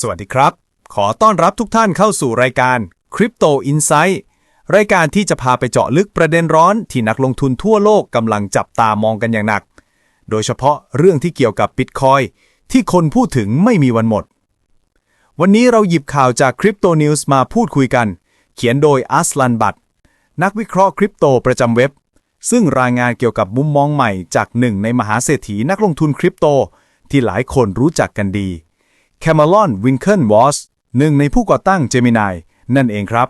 สวัสดีครับ ขอต้อนรับทุกท่านเข้าสู่รายการ Crypto Insight รายการที่จะพาไปเจาะลึกประเด็นร้อนที่นักลงทุนทั่วโลกกำลังจับตามองกันอย่างหนัก โดยเฉพาะเรื่องที่เกี่ยวกับ Bitcoin ที่คนพูดถึงไม่มีวันหมด วันนี้เราหยิบข่าวจาก Crypto News มาพูดคุยกัน เขียนโดยอัสลันบัตนักวิเคราะห์คริปโตประจำเว็บ ซึ่งรายงานเกี่ยวกับมุมมองใหม่จากหนึ่งในมหาเศรษฐีนักลงทุนคริปโต ที่หลายคนรู้จักกันดี แคม e ลอนวิงเคิลวอสหนึ่งในผู้ก่อตั้งเจมินายนั่นเองครับ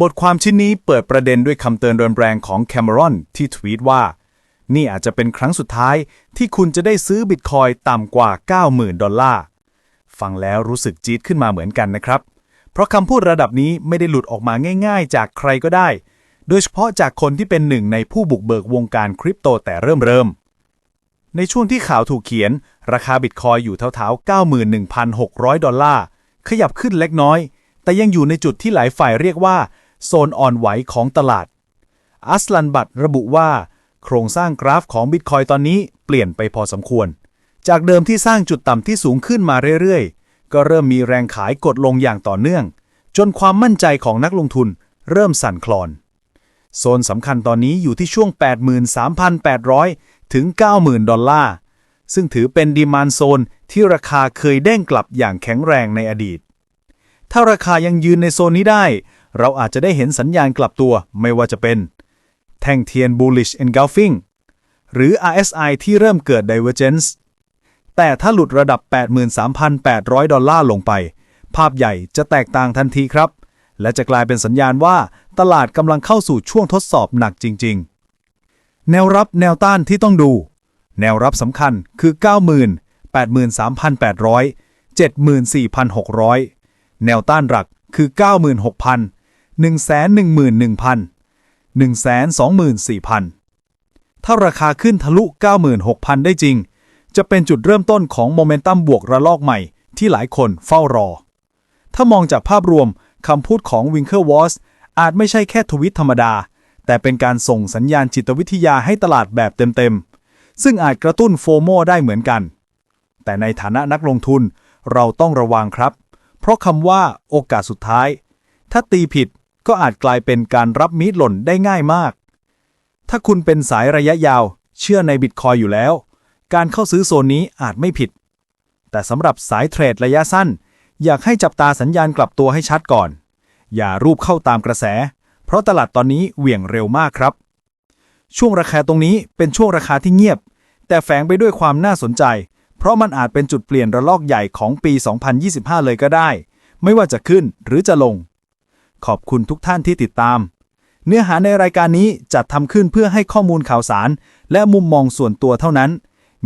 บทความชิ้นนี้เปิดประเด็นด้วยคำเตือนแรงของแคม e รอนที่ทวีตว่า นี่อาจจะเป็นครั้งสุดท้ายที่คุณจะได้ซื้อบิตคอยต่ำกว่า 90,000 ดอลลาร์ ฟังแล้วรู้สึกจี๊ดขึ้นมาเหมือนกันนะครับ เพราะคำพูดระดับนี้ไม่ได้หลุดออกมาง่าย ๆ จากใครก็ได้ โดยเฉพาะจากคนที่เป็นหนึ่งในผู้บุกเบิกวงการคริปโตแต่เริ่มเริ่ม ในช่วงที่ข่าวถูกเขียน ราคาบิตคอยอยู่เท่าๆ 91,600 ดอลลาร์ ขยับขึ้นเล็กน้อย แต่ยังอยู่ในจุดที่หลายฝ่ายเรียกว่า โซนอ่อนไหวของตลาด อัสลันบัตระบุว่า โครงสร้างกราฟของบิตคอยตอนนี้เปลี่ยนไปพอสมควร จากเดิมที่สร้างจุดต่ำที่สูงขึ้นมาเรื่อยๆ ก็เริ่มมีแรงขายกดลงอย่างต่อเนื่อง จนความมั่นใจของนักลงทุนเริ่มสั่นคลอน โซนสำคัญตอนนี้อยู่ที่ช่วง 83,800 ถึง 90,000 ดอลลาร์ ซึ่งถือเป็นดีมานโซนที่ราคาเคยเด้งกลับอย่างแข็งแรงในอดีต ถ้าราคายังยืนในโซนนี้ได้ เราอาจจะได้เห็นสัญญาณกลับตัวไม่ว่าจะเป็น แท่งเทียน bullish engulfing หรือ RSI ที่เริ่มเกิด divergence แต่ถ้าหลุดระดับ 83,800 ดอลลาร์ลงไป ภาพใหญ่จะแตกต่างทันทีครับ และจะกลายเป็นสัญญาณว่าตลาดกำลังเข้าสู่ช่วงทดสอบหนักจริง ๆ แนวรับแนวต้านที่ต้องดู แนวรับสำคัญคือ 90,000 83,800 74,600 แนวต้านหลักคือ 96,000 111,000 124,000 ถ้าราคาขึ้นทะลุ 96,000 ได้จริง จะเป็นจุดเริ่มต้นของโมเมนตัมบวกระลอกใหม่ที่หลายคนเฝ้ารอ ถ้ามองจากภาพรวมคำพูดของวิงเ e อร์วอสอาจไม่ใช่แค่ทวิตธรรมดา แต่เป็นการส่งสัญญาณจิตวิทยาให้ตลาดแบบเต็มๆ ซึ่งอาจกระตุ้นโฟโมได้เหมือนกัน แต่ในฐานะนักลงทุนเราต้องระวังครับ เพราะคำว่าโอกาสสุดท้าย ถ้าตีผิดก็อาจกลายเป็นการรับมีดหล่นได้ง่ายมาก ถ้าคุณเป็นสายระยะยาว เชื่อในบิตคอยอยู่แล้ว การเข้าซื้อโซนนี้อาจไม่ผิด แต่สำหรับสายเทรดระยะสั้น อยากให้จับตาสัญญาณกลับตัวให้ชัดก่อน อย่ารูปเข้าตามกระแส เพราะตลาดตอนนี้เหวี่ยงเร็วมากครับ ช่วงราคาตรงนี้เป็นช่วงราคาที่เงียบ แต่แฝงไปด้วยความน่าสนใจ เพราะมันอาจเป็นจุดเปลี่ยนระลอกใหญ่ของปี 2025 เลยก็ได้ ไม่ว่าจะขึ้นหรือจะลง ขอบคุณทุกท่านที่ติดตาม เนื้อหาในรายการนี้จัดทำขึ้นเพื่อให้ข้อมูลข่าวสาร และมุมมองส่วนตัวเท่านั้น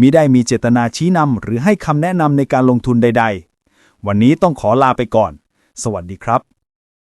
มิได้มีเจตนาชี้นำหรือให้คำแนะนำในการลงทุนใด ๆ วันนี้ต้องขอลาไปก่อน สวัสดีครับ